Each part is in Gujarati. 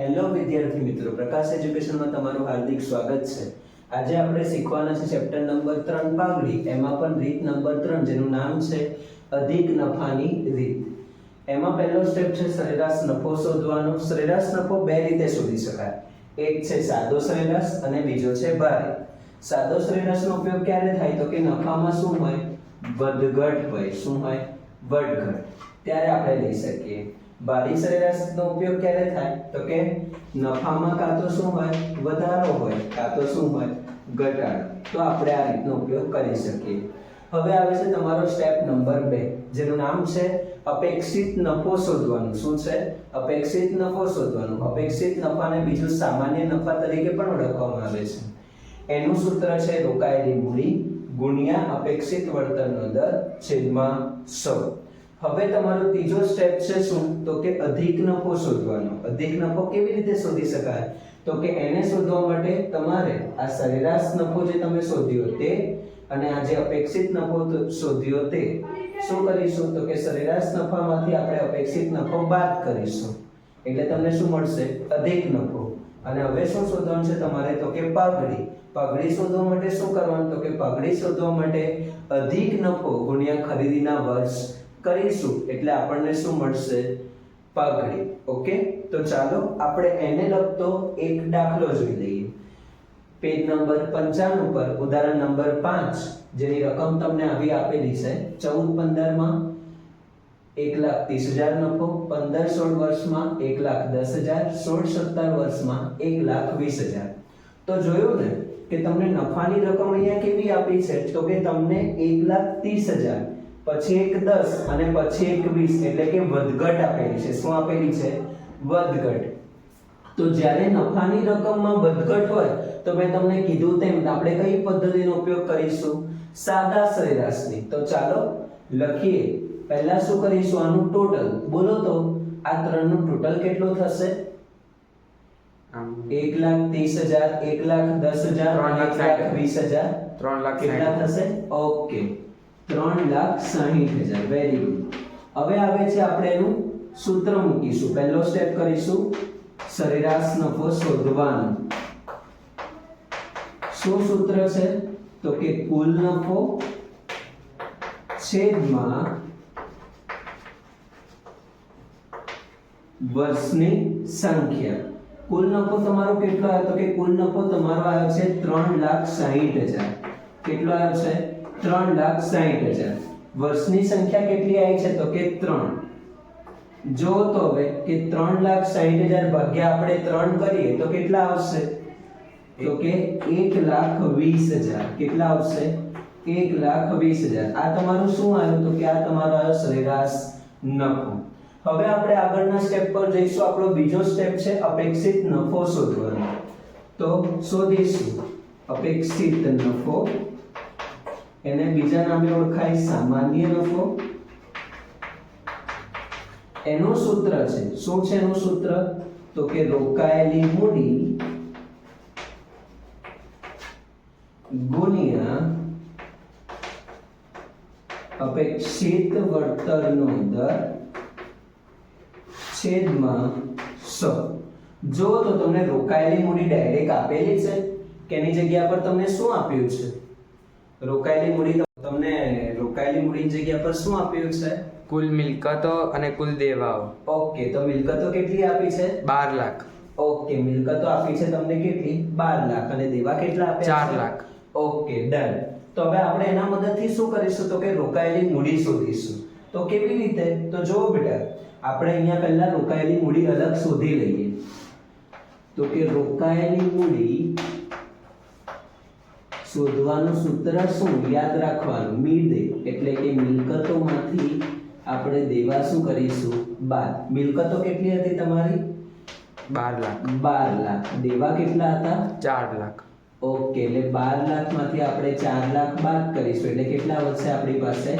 હેલો વિદ્યાર્થી મિત્રો. પ્રકાશ એજ્યુકેશનમાં તમારું હાર્દિક સ્વાગત છે. આજે આપણે શીખવાના છે ચેપ્ટર નંબર ત્રણ પાઘડી. એમાં પણ રીત નંબર ત્રણ, જેનું નામ છે અધિક નફાની રીત. એમાં પહેલો સ્ટેપ છે સરેરાશ નફો શોધવાનો. સરેરાશ નફો બે રીતે શોધી શકાય. એક છે સાદો સરેરાશ અને બીજો છે ભારે. સાદો સરેરાશનો ઉપયોગ ક્યારે થાય? તો કે નફામાં શું હોય? વધઘટ હોય. શું હોય? વધઘટ. ત્યારે આપણે લઈ શકીએ. બારી સરેરાશનો ઉપયોગ ક્યારે થાય? તો કે નફામાં કાં તો શું હોય? વધારો હોય, કાં તો શું હોય? ઘટાડો. તો આપણે આ રીતનો ઉપયોગ કરી શકીએ. હવે આવે છે તમારો સ્ટેપ નંબર બે, જેનું નામ છે અપેક્ષિત નફો શોધવાનું. શું છે? અપેક્ષિત નફો શોધવાનું. અપેક્ષિત નફાને બીજું સામાન્ય નફા તરીકે પણ ઓળખવામાં આવે છે. એનું સૂત્ર છે રોકાયેલી મૂડી ગુણ્યા અપેક્ષિત વળતરનો દર છેદમાં સો. હવે તમારો ત્રીજો સ્ટેપ છે શું? તો કે અધિક નફો શોધવાનો. અધિક નફો કેવી રીતે શોધી શકાય? તો કે એને શોધવા માટે તમારે આ સરેરાશ નફો જે તમે શોધ્યો તે અને આ જે અપેક્ષિત નફો શોધ્યો તે, શું કરીશું? તો કે સરેરાશ નફામાંથી આપણે અપેક્ષિત નફો બાદ કરીશું. એટલે તમને શું મળશે? અધિક નફો. અને હવે શું શોધવાનું છે તમારે? તો કે પાઘડી. પાઘડી શોધવા માટે શું કરવાનું? તો કે પાઘડી શોધવા માટે અધિક નફો ગુણ્યા ખરીદીના વર્ષ કરીશું. એટલે આપણને શું મળશે? પાઘડી. ઓકે? તો ચાલો, આપણે એને લગતો એક દાખલો જોઈ લઈએ. પેજ નંબર પંચાણું પર, ઉદાહરણ નંબર પાંચ, જેની રકમ તમને આવી આપેલી છે. ચૌદ પંદરમાં એક લાખ ત્રીસ હજાર નફો, પંદર સોળ વર્ષમાં એક લાખ દસ હજાર, સોળ સત્તર વર્ષમાં એક લાખ વીસ હજાર. તો જોયું ને કે તમને નફાની રકમ અહીંયા કેવી આપી છે? તો કે તમને એક લાખ ત્રીસ હજાર પછી એક દસ અને પછી એક વીસ એટલે કે વધઘટ આપેલી છે. શું આપેલી છે? વધઘટ. તો જ્યારે નફાની રકમમાં વધઘટ હોય તો મેં તમને કીધું તેમ આપણે કઈ પદ્ધતિનો ઉપયોગ કરીશું? સાદા સરેરાશની. તો ચાલો લખીએ. પહેલા શું કરીશું? આનું ટોટલ. બોલો તો આ ત્રણનું ટોટલ કેટલું થશે? આમ એક લાખ ત્રીસ હજાર એક લાખ દસ હજાર ત્રણ લાખ. વીસ હજાર. ત્રણ લાખ કેટલા થશે? ઓકે. ત્રણ લાખ સાહીઠ હજાર. વેરી ગુડ હવે આવે છે આપણે એનું સૂત્ર મૂકીશું. પહેલો સ્ટેપ કરીશું. સરેરાશ નફો શોધવાનો. શું સૂત્ર છે? તો કે કુલ નફો છેદમાં વર્ષની સંખ્યા. કુલ નફો તમારો કેટલો આવ્યો? તો કે કુલ નફો તમારો આવ્યો છે ત્રણ લાખ સાહીઠ હજાર. કેટલો આવ્યો છે? ત્રણ લાખ સાહીઠ હજાર. વર્ષની સંખ્યા કેટલી આવી છે? તો કે ત્રણ. જો તો હવે કે ત્રણ લાખ સાહીઠ હજાર ભાગ્યા આપણે ત્રણ કરીએ, તો કેટલા આવશે? તો કે એક લાખ વીસ હજાર. કેટલા આવશે? એક લાખ વીસ હજાર. આ તમારું શું આવ્યું? તો કે આ તમારો આવ્યો સરેરાશ નફો. હવે આપણે આગળના સ્ટેપ પર જઈશું. આપણો બીજો સ્ટેપ છે અપેક્ષિત નફો શોધવાનો. તો શોધીશું. અપેક્ષિત નફો એને બીજા નામે ઓળખાય સામાન્ય નફો. એનું સૂત્ર છે. શું છે એનું સૂત્ર? તો કે રોકાયેલી મૂડી ગુણ્યા અપેક્ષિત વળતરનો દર છેદમાં સો. જો તો તમને રોકાયેલી મૂડી ડાયરેક્ટ આપેલી છે, કે એની જગ્યા પર તમને શું આપ્યું છે? રોકાયેલી મૂડી તમને રોકાયેલી મૂડીની જગ્યા પર શું આપ્યું છે? કુલ મિલકતો અને કુલ દેવાઓ. ઓકે તો મિલકતો કેટલી આપી છે? બાર લાખ. ઓકે મિલકતો આપી છે તમને કેટલી? બાર લાખ. અને દેવા કેટલા આપ્યા ચાર લાખ. Okay done. તો હવે આપણે એના મદદથી શું કરીશું? તો કે રોકાયેલી મૂડી શોધીશું. તો કેવી રીતે? તો જો બેટા આપણે અહીંયા પહેલા રોકાયેલી મૂડી અલગ શોધી લઈએ. તો કે રોકાયેલી મૂડી શોધવાનું સૂત્ર શું? યાદ રાખવાનું. મીડે એટલે કે મિલકતોમાંથી આપણે દેવા શું કરીશું? બાર. મિલકતો કેટલી હતી તમારી? બાર લાખ. બાર લાખ. દેવા કેટલા હતા? ચાર લાખ. ઓકે. એટલે બાર લાખમાંથી આપણે ચાર લાખ બાદ કરીશું. એટલે કેટલા વધશે આપણી પાસે?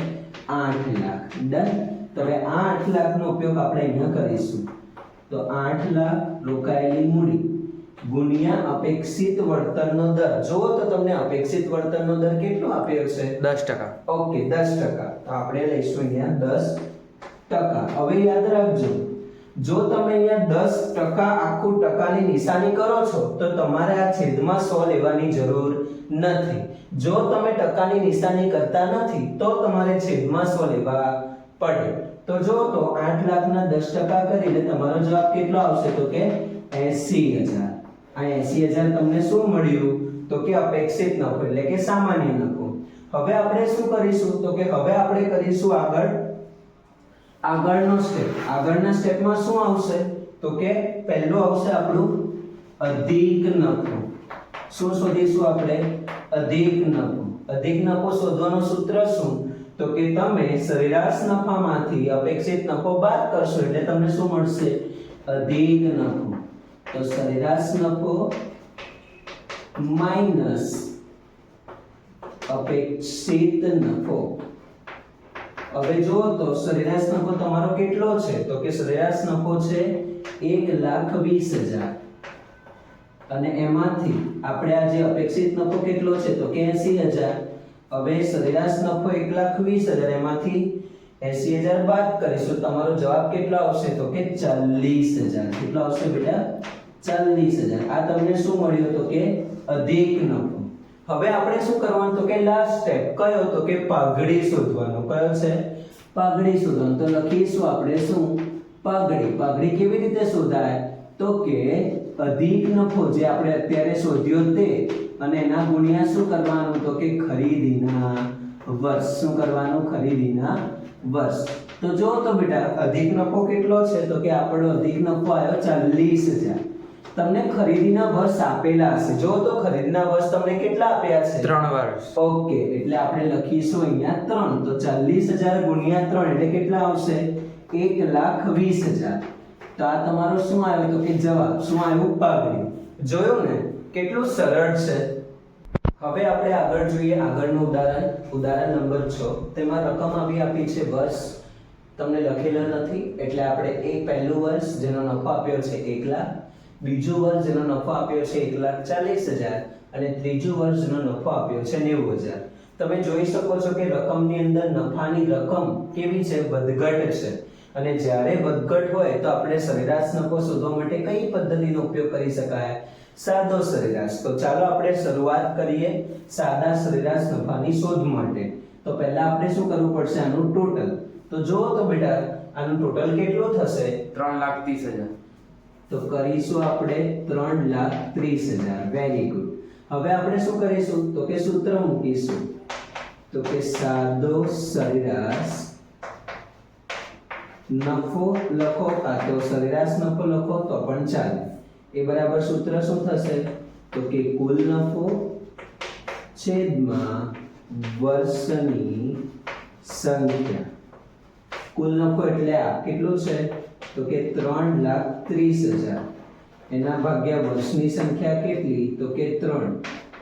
આઠ લાખ. ડન? તો હવે આ આઠ લાખનો ઉપયોગ આપણે અહીંયા કરીશું. તો આઠ લાખ રોકાયેલી મૂડી. ગુણ્યા અપેક્ષિત વળતરનો દર. જુઓ તો તમને અપેક્ષિત વળતરનો દર કેટલો આપ્યો છે? દસ ટકા. ઓકે દસ ટકા. તો આપણે લઈશું અહીંયા દસ ટકા. હવે યાદ રાખજો જો તમે અહીંયા દસ ટકા આખું ટકાની નિશાની કરો છો તો તમારે આ છેદમાં સો લેવાની જરૂર નથી. જો તમે ટકાની નિશાની કરતા નથી તો તમારે છેદમાં સો લેવા પડે. તો જો તો આઠ લાખના દસ ટકા કરીને તમારો જવાબ કેટલો આવશે? તો કે એસી હજાર. આ એસી હજાર તમને શું મળ્યું? તો કે અપેક્ષિત નફો એટલે કે સામાન્ય નફો હવે આપણે શું કરીશું? તો કે હવે આપણે કરીશું આગળ. આગળનો સ્ટેપ આગળના સ્ટેપમાં શું આવશે? તો કે પહેલું આવશે આપણું અધિક નફો. શું શોધીશું આપણે? અધિક નફો. અધિક નફો શોધવાનું સૂત્ર શું? તો કે તમે સરેરાશ નફામાંથી અપેક્ષિત નફો બાદ કરશો, એટલે તમને શું મળશે? અધિક નફો. તો સરેરાશ નફો માઇનસ અપેક્ષિત નફો. હવે જો તો સરેરાશ નફો તમારો કેટલો છે? તો કે સરેરાશ નફો છે એક લાખ વીસ હજાર. અને એમાંથી આપણે આ જે અપેક્ષિત નફો કેટલો છે? તો કે એસી હજાર. હવે સરેરાશ નફો એક લાખ વીસ હજાર, એમાંથી એસી હજાર બાદ કરીશું. તમારો જવાબ કેટલો આવશે? તો કે ચાલીસ હજાર. કેટલો આવશે બેટા? ચાલીસ હજાર આ તમને શું મળ્યું તો કે અધિક નફો? હવે આપણે શું કરવાનું? તો કે લાસ્ટ સ્ટેપ કયો? તો કે પાઘડી શોધવાનો. કયો છે? પાઘડી શોધવાનું. તો લખીશું આપણે શું? પાઘડી. પાઘડી કેવી રીતે શોધાય? તો કે અધિક નફો જે આપણે અત્યારે શોધ્યો તે, અને એના ગુણ્યા શું કરવાનું? તો કે ખરીદીના વર્ષ. શું કરવાનું? ખરીદીના વર્ષ. તો જો તો બેટા, અધિક નફો કેટલો છે? તો કે આપણો અધિક નફો આવ્યો ચાલીસ હજાર. તમને ખરીદીના વર્ષ આપેલા હશે. જો તો ખરીદીના વર્ષ તમને કેટલા આપ્યા છે? ત્રણ વર્ષ. ઓકે એટલે આપણે લખીશું અહીંયા ત્રણ. તો ચાલીસ હજાર ગુણ્યા ત્રણ એટલે કેટલા આવશે? એક લાખ વીસ હજાર. તો આ તમારો શું આવ્યો? તો કે જવાબ. શું આવ્યું? પાઘડી. જોયું ને? કેટલું સરળ છે. હવે આપણે આગળ જોઈએ આગળનું ઉદાહરણ. ઉદાહરણ નંબર છ. તેમાં રકમ આવી આપી છે વર્ષ. તમને લખેલો નથી. એટલે આપણે એ પહેલું વર્ષ જેનો નફો આપ્યો છે એક લાખ. બીજું વર્ષ જેનો નફો આપ્યો છે એક લાખ ચાલીસ હજાર અને ત્રીજું વર્ષ જેનો નફો આપ્યો છે નેવું હજાર. તમે જોઈ શકો છો કે રકમની અંદર નફાની રકમ કેવી છે? વધઘટ છે. અને જ્યારે વધઘટ હોય તો આપણે સરેરાશ નફો શોધવા માટે કઈ પદ્ધતિનો ઉપયોગ કરી શકાય? સાદો સરેરાશ. તો ચાલો આપણે શરૂઆત કરીએ સાદા સરેરાશ નફાની શોધ માટે. તો પહેલા આપણે શું કરવું પડશે? આનું ટોટલ તો જુઓ તો બેટા, આનું ટોટલ કેટલું થશે? ત્રણ લાખ ત્રીસ હજાર. તો કરીશું આપણે ત્રણ લાખ ત્રીસ હજાર. વેરી ગુડ હવે આપણે શું કરીશું? તો કે સૂત્ર મૂકીશું. તો કે સાદો સરેરાશ નફો લખો. કાં તો સરેરાશ નફો લખો તો પણ ચાલે. એ બરાબર સૂત્ર શું થશે? તો કે કુલ નફો છેદમાં વર્ષની સંખ્યા. કુલ નફો એટલે આ કેટલું છે? તો કે ત્રણ લાખ ત્રીસ હજાર. એના ભાગ્યા વર્ષની સંખ્યા કેટલી? તો કે ત્રણ.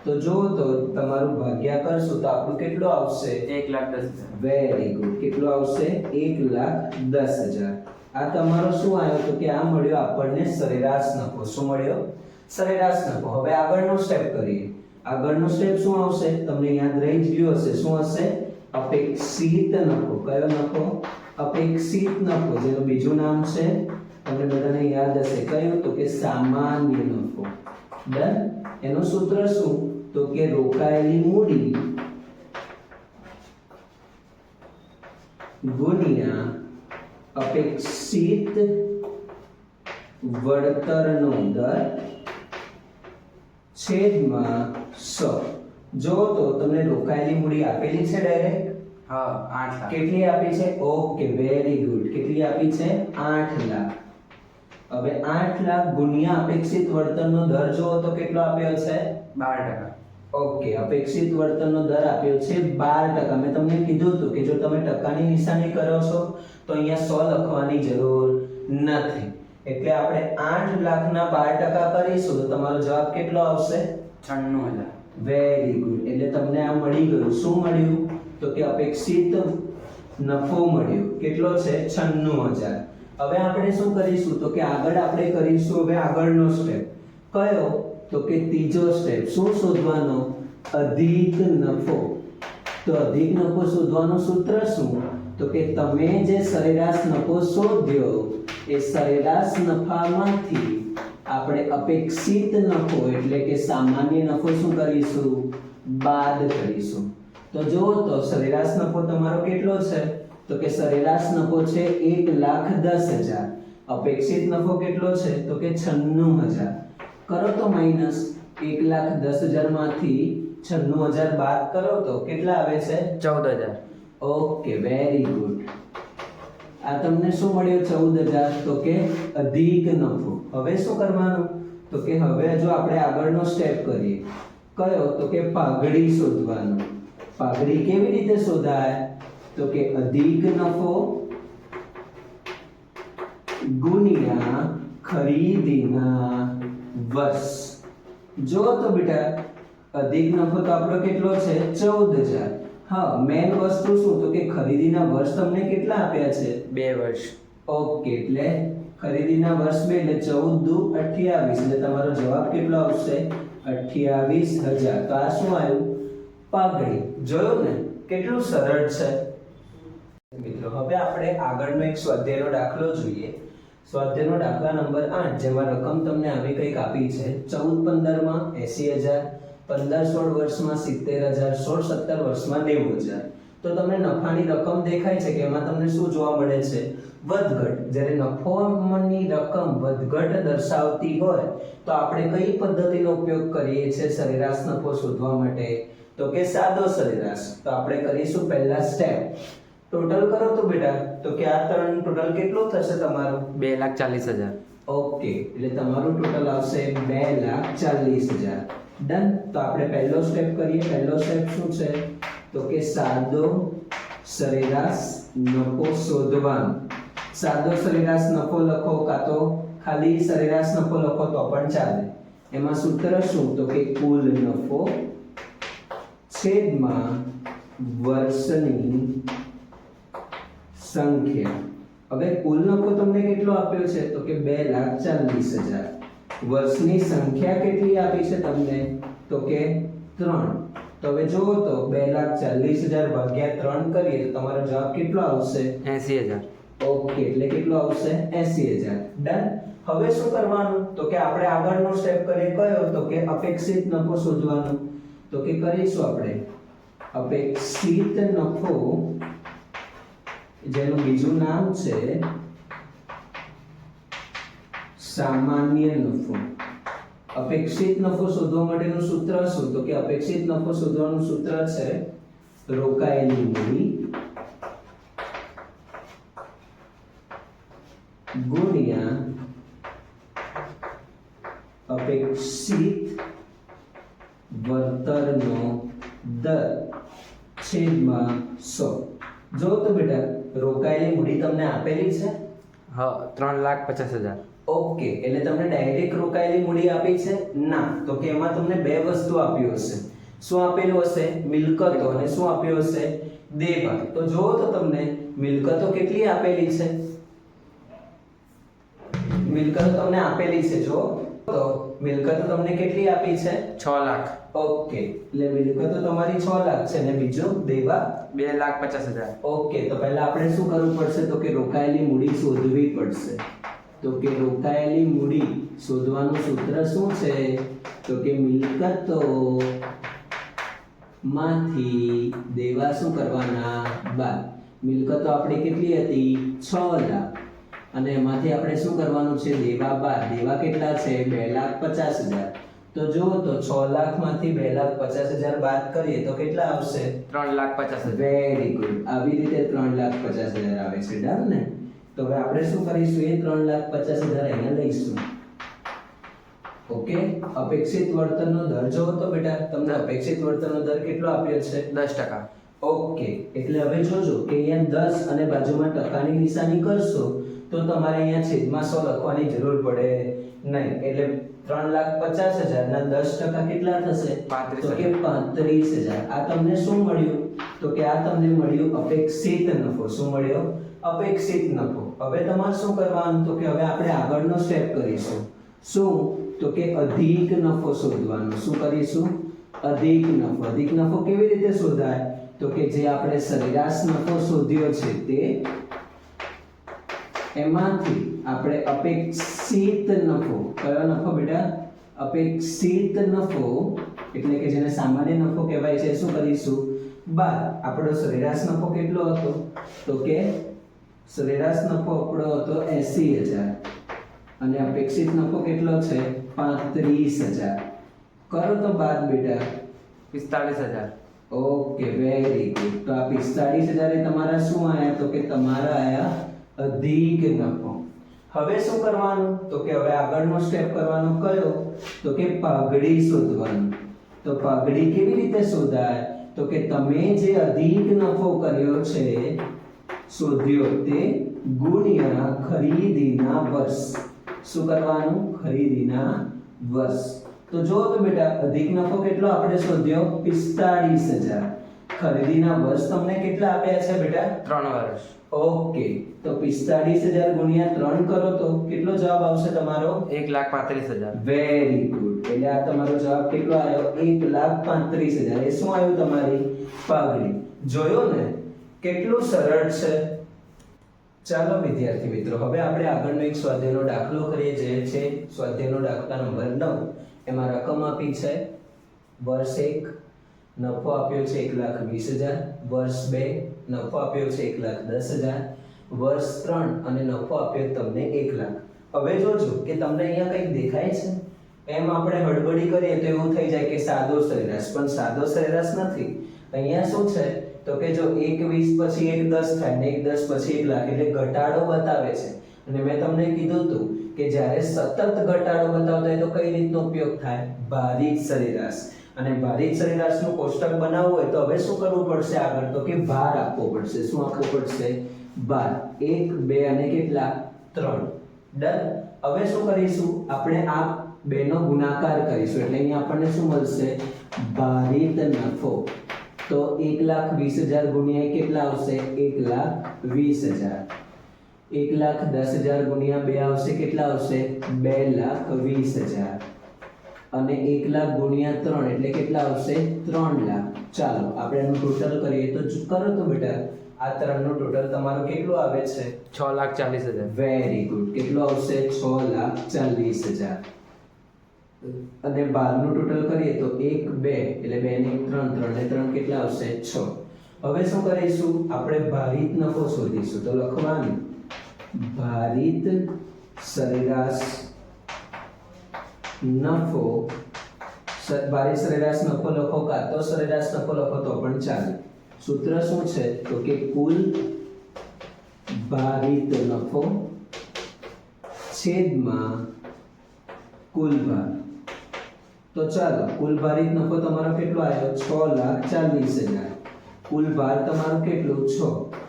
તો જો તો તમારું ભાગ્યા કરશો તો આપણું કેટલું આવશે? એક લાખ દસ વેરી ગુડ. કેટલું આવશે? એક લાખ દસ હજાર. આ તમારો શું આવ્યો તો કે આ મળ્યો આપણને સરેરાશ નફો. શું મળ્યો? સરેરાશ નફો. હવે આગળનો સ્ટેપ કરીએ. આગળનો સ્ટેપ શું આવશે? તમને યાદ રહી ગયું હશે. શું હશે? અપેક્ષિત નફો. કયો નફો? અપેક્ષિત નફો જેનું બીજું નામ છે, તમને બધાને યાદ હશે, કયું? તો કે સામાન્ય નફો ડન? એનું સૂત્ર શું? તો કે રોકાયેલી મૂડી ગુણ્યા અપેક્ષિત વળતરનો દર છેદમાં સો. જો તો તમને રોકાયેલી મૂડી આપેલી છે ડાયરેક્ટ હા આઠ લાખ. કેટલી આપી છે? ઓકે વેરી ગુડ કેટલી આપી છે? આઠ લાખ. હવે આઠ લાખ ગુણ્યા અપેક્ષિત વર્તનનો દર જુઓ તો કેટલો આપ્યો છે? બાર ટકા. ઓકે અપેક્ષિત વર્તનનો દર આપ્યો છે બાર ટકા. મેં તમને કીધું હતું કે જો તમે ટકાની નિશાની કરો છો તો અહીંયા સો લખવાની જરૂર નથી. એટલે આપણે આઠ લાખના બાર ટકા કરીશું તો તમારો જવાબ કેટલો આવશે? છન્નું હજાર. વેરી ગુડ એટલે તમને આ મળી ગયું. શું મળ્યું? તો કે અપેક્ષિત નફો મળ્યો. કેટલો છે? છન્નું હજાર. હવે આપણે શું કરીશું? તો કે આગળ આપણે કરીશું હવે આગળનો સ્ટેપ કયો? તો કે ત્રીજો સ્ટેપ શું શોધવાનો? અધિક નફો. તો અધિક નફો શોધવાનું સૂત્ર શું? તો કે તમે જે સરેરાશ નફો શોધ્યો, એ સરેરાશ નફામાંથી આપણે અપેક્ષિત નફો, એટલે કે સામાન્ય નફો શું કરીશું? બાદ કરીશું. તો જુઓ તો સરેરાશ નફો તમારો કેટલો છે? તો કે સરેરાશ નફો છે એક લાખ દસ હજાર. અપેક્ષિત નફો કેટલો છે? તો કે છન્નું હજાર. કરો તો માઇનસ એક લાખ દસ હજારમાંથી છન્નું હજાર બાદ કરો તો કેટલા આવે છે? ચૌદ હજાર. ઓકે વેરી ગુડ આ તમને શું મળ્યું? ચૌદ હજાર. તો કે અધિક નફો. હવે શું કરવાનું? તો કે હવે જો આપણે આગળનો સ્ટેપ કરીએ. કયો? તો કે પાઘડી શોધવાનો. પાઘડી કેવી રીતે શોધાય? તો કે અધિક નફો ગુણ્યા ખરીદીના વર્ષ. જો તો બેટા અધિક નફો તો આપણો કેટલો છે? ચૌદ હજાર હા મેન વસ્તુ શું? તો કે ખરીદીના વર્ષ તમને કેટલા આપ્યા છે? બે વર્ષ. ઓકે એટલે ખરીદીના વર્ષ બે એટલે ચૌદ દુ અઠ્યાવીસ. એટલે તમારો જવાબ કેટલો આવશે? અઠ્યાવીસ હજાર. તો આ શું આવ્યું? પાઘડી જોયું ને? કેટલું સરળ છે? મિત્રો, હવે આપણે આગળનો એક સ્વાધ્યાયનો દાખલો જોઈએ. સ્વાધ્યાયનો દાખલા નંબર આઠ, જેમાં રકમ તમને આવી કંઈક આપી છે. ચૌદ પંદરમાં એંસી હજાર, પંદર સોળ વર્ષમાં સિત્તેર હજાર, સોળ સત્તર વર્ષમાં નેવું હજાર. તો તમને નફાની રકમ દેખાય છે કે એમાં તમને શું જોવા મળે છે? વધઘટ. જ્યારે નફોની રકમ વધઘટ દર્શાવતી હોય તો આપણે કઈ પદ્ધતિનો ઉપયોગ કરીએ છીએ સરેરાશ નફો શોધવા માટે? તો કે સાદો સરેરાશ. તો આપણે કરીશું પહેલા સ્ટેપ ટોટલ કરો તો બેટા તો કે આ ત્રણ ટોટલ કેટલું થશે તમારું? બે લાખ ચાલીસ હજાર. ઓકે એટલે તમારું ટોટલ આવશે બે લાખ ચાલીસ હજાર. ડન તો આપણે પહેલો સ્ટેપ કરીએ. પહેલો સ્ટેપ શું છે? તો કે સાદો સરેરાશ નફો શોધવાનો. સાદો સરેરાશ નફો લખો કાં તો ખાલી સરેરાશ નફો લખો તો પણ ચાલે. એમાં સૂત્ર શું? તો કે કુલ નફો છેદમાં વર્ષની સંખ્યા. હવે કુલ નફો તમને કેટલો આપ્યો છે? તો કે બે લાખ ચાલીસ હજાર. વર્ષની સંખ્યા કેટલી આપી છે તમને? તો કે ત્રણ. તો હવે જુઓ તો બે લાખ ચાલીસ હજાર ભાગ્યા ત્રણ કરીએ તો તમારો જવાબ કેટલો આવશે? એસી હજાર. ઓકે, એટલે કેટલો આવશે? એસી હજાર. ડન હવે શું કરવાનું? તો કે આપણે આગળનો સ્ટેપ કરીએ. કયો? તો કે અપેક્ષિત નફો શોધવાનો. તો કે કરીશું આપણે. અપેક્ષિત નફો, જેનું બીજું નામ છે સામાન્ય નફો. અપેક્ષિત નફો શોધવા માટેનું સૂત્ર શું? તો કે અપેક્ષિત નફો શોધવાનું સૂત્ર છે રોકાયેલી મૂડી. ગુણ્યા અપેક્ષિત વળતરનો દર છેદમાં સો. જો તો બેટા રોકાયેલી મૂડી તમને આપેલી છે? હા ત્રણ લાખ પચાસ હજાર. ઓકે એટલે તમને ડાયરેક્ટ રોકાયેલી મૂડી આપી છે? ના તો કે એમાં તમને બે વસ્તુ આપ્યું હશે. શું આપેલું હશે? મિલકતો. અને શું આપ્યું હશે? દેભાગ તો જુઓ તો તમને મિલકતો કેટલી આપેલી છે? મિલકતો તમને આપેલી છે જો. તો મિલકતો તમને કેટલી આપી છે? છ લાખ. ઓકે. એટલે મિલકતો તમારી 6 લાખ છે અને બીજું? દેવા? બે લાખ પચાસ હજાર. ઓકે તો પહેલા આપણે શું કરવું પડશે? તો કે રોકાયેલી મૂડી શોધવી પડશે. તો કે રોકાયેલી મૂડી શોધવાનું સૂત્ર શું છે? તો કે મિલકતો માંથી દેવા શું કરવાના? બાદ મિલકતો આપણી કેટલી હતી? 6 લાખ. અને એમાંથી આપણે શું કરવાનું છે? દેવા બાદ દેવા કેટલા છે? બે લાખ પચાસ હજાર. તો જુઓ તો છ લાખમાંથી બે લાખ પચાસ હજાર બાદ કરીએ તો કેટલા આવશે? ત્રણ લાખ પચાસ હજાર. Very good. આવી રીતે ત્રણ લાખ પચાસ હજાર આવે છે. ડન ને? તો હવે આપણે શું કરીશું? એ ત્રણ લાખ પચાસ હજાર અહીંયા લઈશું. ઓકે? અપેક્ષિત વર્તનનો દર જો તો બેટા તમને અપેક્ષિત વર્તનનો દર કેટલો આપ્યો છે? દસ ટકા. ઓકે. એટલે હવે જોજો કે અહીંયા દસ અને બાજુમાં ટકાની નિશાની કરશો તો તમારે અહીંયા છેદમાં સો લખવાની જરૂર પડે નહીં. એટલે ત્રણ લાખ પચાસ હજારના દસ ટકા કેટલા થશે? તો કે પાંત્રીસ હજાર. આ તમને શું મળ્યું? તો કે આ તમને મળ્યું અપેક્ષિત નફો. શું મળ્યો? અપેક્ષિત નફો. હવે તમારે શું કરવાનું? તો કે હવે આપણે આગળનો સ્ટેપ કરીશું. શું? તો કે અધિક નફો શોધવાનો. શું કરીશું? અધિક નફો. અધિક નફો કેવી રીતે શોધાય? તો કે જે આપણે સરેરાશ નફો શોધ્યો છે તે એમાંથી આપણે અપેક્ષિત નફો. કયો નફો બેટા? અપેક્ષિત નફો એટલે કે જેને સામાન્ય નફો કહેવાય છે શું કરીશું? બાદ આપણો સરેરાશ નફો કેટલો હતો? તો કે સરેરાશ નફો આપણો હતો એસી હજાર. અને અપેક્ષિત નફો કેટલો છે? પાંત્રીસ હજાર. કરો તો બાદ બેટા. પિસ્તાળીસ હજાર. Okay very good. તો આ પિસ્તાળીસ હજાર તમારા શું આયા? તો કે તમારા આયા અધિક નફો હવે શું કરવાનું? તો કે હવે આગળનો સ્ટેપ કરવાનો કયો? તો કે પાઘડી શોધવાનું. તો પાઘડી કેવી રીતે શોધાય? તો કે તમે જે અધિક નફો કર્યો છે, શોધ્યો તે ગુણ્યા ખરીદીના વર્ષ. શું કરવાનું? ખરીદીના વર્ષ. તો જો તો બેટા, અધિક નફો કેટલો આપણે શોધ્યો? પિસ્તાળીસ હજાર. ખરીદીના વર્ષ તમને કેટલા આપ્યા છે બેટા? ત્રણ વર્ષ. ઓકે તો પિસ્તાળીસ હજાર ગુણ્યા ત્રણ કરો તો કેટલો જવાબ આવશે તમારો? એક લાખ પાંત્રીસ હજાર. વેરી ગુડ એટલે આ તમારો જવાબ કેટલો આવ્યો? એક લાખ પાંત્રીસ હજાર. એ શું આવ્યું તમારી? પાઘડી. જોયો ને? કેટલું સરળ છે. ચાલો વિદ્યાર્થી મિત્રો હવે આપણે આગળનો એક સ્વાધ્યાયનો દાખલો કરીએ જે છે સ્વાધ્યાયનો દાખલા નંબર નવ. એમાં રકમ આપી છે. વર્ષ એક. નફો આપ્યો છે એક લાખ વીસ હજાર. વર્ષ બે. નફો આપ્યો છે એક લાખ દસ હજાર, વર્ષ ત્રણ અને નફો આપ્યો તમને એક લાખ. હવે જોજો કે તમને અહીંયા કંઈક દેખાય છે? એમ આપણે હડબડી કરીએ તો એવું થઈ જાય કે સાદો સરેરાશ. પણ સાદો સરેરાશ નથી. અહીંયા શું છે? તો કે જો એક વીસ પછી એક દસ થાય ને એક દસ પછી એક લાખ એટલે ઘટાડો બતાવે છે. અને મેં તમને કીધું હતું કે જ્યારે સતત ઘટાડો બતાવતા હોય તો કઈ રીતનો ઉપયોગ થાય? ભારિત સરેરાશ. અને ભારિત સરેરાશનું કોષ્ટક બનાવવું હોય તો હવે શું કરવું પડશે આગળ? તો કે ભાર આપવો પડશે. શું આપવો પડશે? ભાર. એક, બે અને કેટલા? ત્રણ. ડન. હવે શું કરીશું? આપણે આ બેનો ગુણાકાર કરીશું. એટલે અહીંયા આપણને શું મળશે? ભારિત નફો. તો એક લાખ વીસ હજાર ગુણ્યા કેટલા આવશે? એક લાખ વીસ હજાર. એક લાખ દસ હજાર ગુણ્યા બે આવશે. કેટલા આવશે? બે લાખ વીસ હજાર. અને એક લાખ ગુણ્યા ત્રણ એટલે કેટલા આવશે? ત્રણ લાખ. ચાલો આપણે એનું ટોટલ કરીએ. તો કરો તો બેટા આ ત્રણનું ટોટલ તમારું કેટલું આવે છે? છ લાખ ચાલીસ હજાર. વેરી ગુડ કેટલું આવશે? છ લાખ ચાલીસ હજાર. અને બારનું ટોટલ કરીએ તો એક બે એટલે બે ને ત્રણ ત્રણ ને ત્રણ કેટલા આવશે? છ. હવે શું કરીશું? આપણે ભારિત નફો શોધીશું. તો લખવાનું. ભારિત સરેરાશ નફો સ- સરેરાશ નફો લખો કાં તો સરેરાશ નફો લખો તો પણ ચાલે. સૂત્ર શું છે? તો કે કુલ ભારિત નફો છેદમાં કુલ ભાર. તો ચાલો, કુલ ભારિત નફો તમારો કેટલો આવ્યો છ લાખ ચાલીસ હજાર. કુલ ભાર તમારો કેટલું? છ.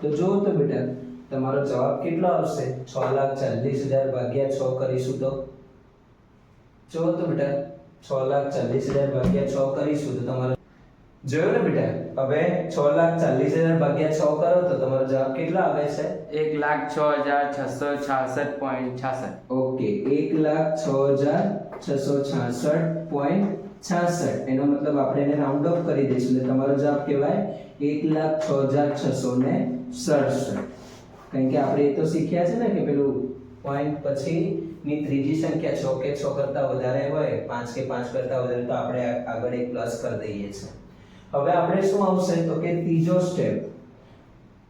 તો જો તો બેટા, તમારો જવાબ કેટલો આવશે? છ લાખ ચાલીસ હજાર ભાગ્યા છ કરીશું તો? જુઓ તો બેટા છ લાખ ચાલીસ હજાર ભાગ્યા છ કરીશું તો તમારો જોયું ને બેટા? હવે છ લાખ ચાલીસ હજાર ભાગ્યા છ કરો તો તમારો જવાબ કેટલો આવે છે? એક લાખ છ હજાર છસો છાસઠ પોઈન્ટ છાસઠ. ઓકે એક લાખ છ હજાર છસો છાસઠ પોઈન્ટ છાસઠ. એનો મતલબ આપણે એને રાઉન્ડ ઓફ કરી દઈશું એટલે તમારો જવાબ કહેવાય એક લાખ છ હજાર છસો ને સડસઠ. કારણ કે આપણે એ તો શીખ્યા છે ને કે પેલું પોઈન્ટ પછી ની ત્રીજી સંખ્યા છ કે છ કરતા વધારે હોય, પાંચ કે પાંચ કરતા વધારે, તો આપણે આગળ એક પ્લસ કરી દઈએ છીએ. હવે આપણે શું આવશે? તો કે ત્રીજો સ્ટેપ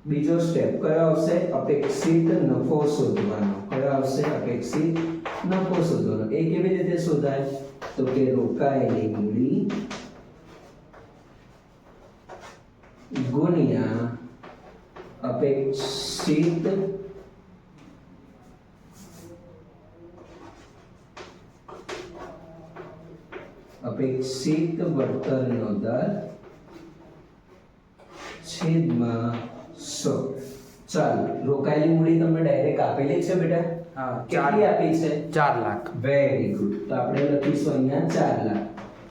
બીજો સ્ટેપ કયો આવશે? અપેક્ષિત નફો શોધવાનો. કયો આવશે? અપેક્ષિત નફો શોધવાનો. એ કેવી રીતે શોધાય? તો કે રોકાયેલી મૂડી ગુણ્યા અપેક્ષિત અપેક્ષિત વળતરનો દર છેદમાં સો. ચાલો રોકાયેલી મૂડી તમને ડાયરેક્ટ આપેલી છે બેટા? હા કેટલી આપી છે? ચાર લાખ. વેરી ગુડ તો આપણે લખીશું અહીંયા ચાર લાખ.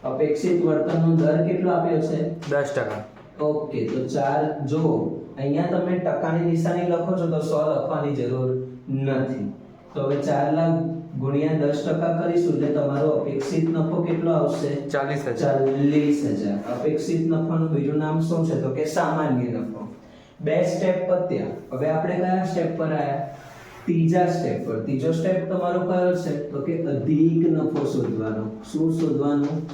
અપેક્ષિત વર્તનનો દર કેટલો આપ્યો છે? દસ ટકા. ઓકે તો ચાર જો અહીંયા તમે ટકાની નિશાની લખો છો તો સો લખવાની જરૂર નથી. તો હવે ચાર લાખ ગુણ્યા દસ ટકા કરીશું એટલે તમારો અપેક્ષિત નફો કેટલો આવશે? ચાલીસ હજાર. ચાલીસ હજાર. અપેક્ષિત નફાનું બીજું નામ શું છે? તો કે સામાન્ય નફો. બે સ્ટેપ પત્યા હવે આપણે કયા સ્ટેપ પર આવ્યા ત્રીજા સ્ટેપ પર. ત્રીજો સ્ટેપ તમારો કયો છે? તો કે અધિક નફો શોધવાનો. શું શોધવાનું?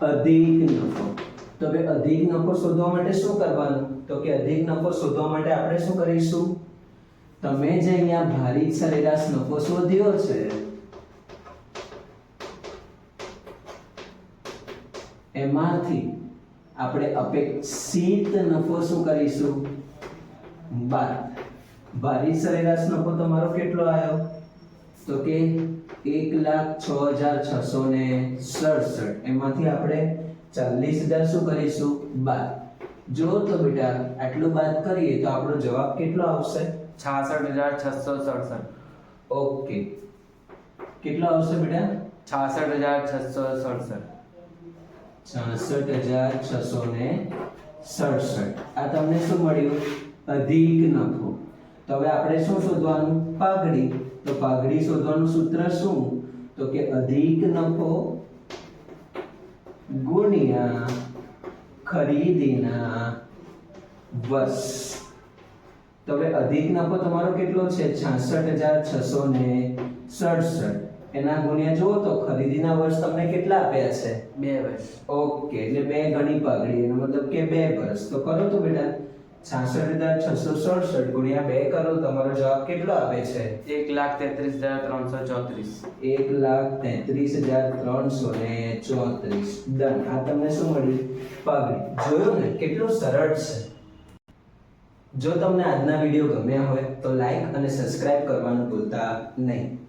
અધિક નફો. તો કે અધિક નફો શોધવા માટે શું કરવાનું? તો કે અધિક નફો શોધવા માટે આપણે શું કરીશું? તમે જે અહીંયા ભારિત સરેરાશ નફો શોધ્યો છે એમાંથી આપણે અપેક્ષિત નફો શું કરીશું? બાર. ભારિત સરેરાશ નફો તમારો કેટલો આવ્યો? તો કે એક લાખ છ હજાર છસો ને સડસઠ. એમાંથી આપણે ચાલીસ હજાર શું કરીશું? બાર. જો તો બેટા આટલું બાદ કરીએ તો આપણો જવાબ કેટલો આવશે? છાસઠ હજાર છસો સડસઠ. ઓકે. કેટલો આવશે બેટા? છાસઠ હજાર છસો સડસઠ. છાસઠ હજાર છસો ને સડસઠ. આ તમને શું મળ્યું? અધિક નફો. તો હવે આપણે શું શોધવાનું? પાઘડી. તો પાઘડી શોધવાનું સૂત્ર શું? તો કે અધિક નફો ગુણ્યા ખરીદીના વસ. તો હવે અધિક નફો તમારો કેટલો છે? છાસઠ હજાર છસો ને સડસઠ. એના ગુણ્યા જુઓ તો ખરીદીના વર્ષ તમને કેટલા આપ્યા છે? બે વર્ષ. ઓકે એટલે બે ગણી પાઘડી એનો મતલબ કે બે વર્ષ. તો કરો તો બેટા છાસઠ હજાર છસો સડસઠ ગુણ્યા બે કરો તમારો જવાબ કેટલો આવે છે? એક લાખ તેત્રીસ હજાર ત્રણસો ચોત્રીસ. એક લાખ તેત્રીસ હજાર ત્રણસો ને ચોત્રીસ. ડન આ તમને શું મળ્યું? પાઘડી. જોયું ને કેટલું સરળ છે. જો તમને આજના વીડિયો ગમ્યા હોય તો લાઈક અને સબસ્ક્રાઇબ કરવાનું ભૂલતા નહીં.